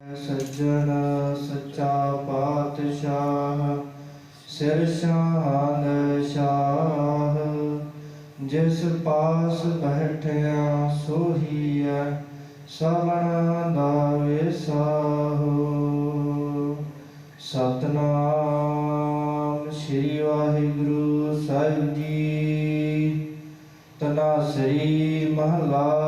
ਸੱਜਣ ਸੱਚਾ ਪਾਤਸ਼ਾਹ, ਸਿਰ ਸ਼ਾਨ ਸ਼ਾਹ। ਜਿਸ ਪਾਸ ਬੈਠਿਆ ਸੋਹੀਐ, ਸਵਣਾ ਦਾ ਵਿਸਾਹੋ ਸਤਨਾਮ ਸ੍ਰੀ ਵਾਹਿਗੁਰੂ ਸਾਹਿਬ ਜੀ। ਤਨਾ ਸ੍ਰੀ ਮਹਲਾ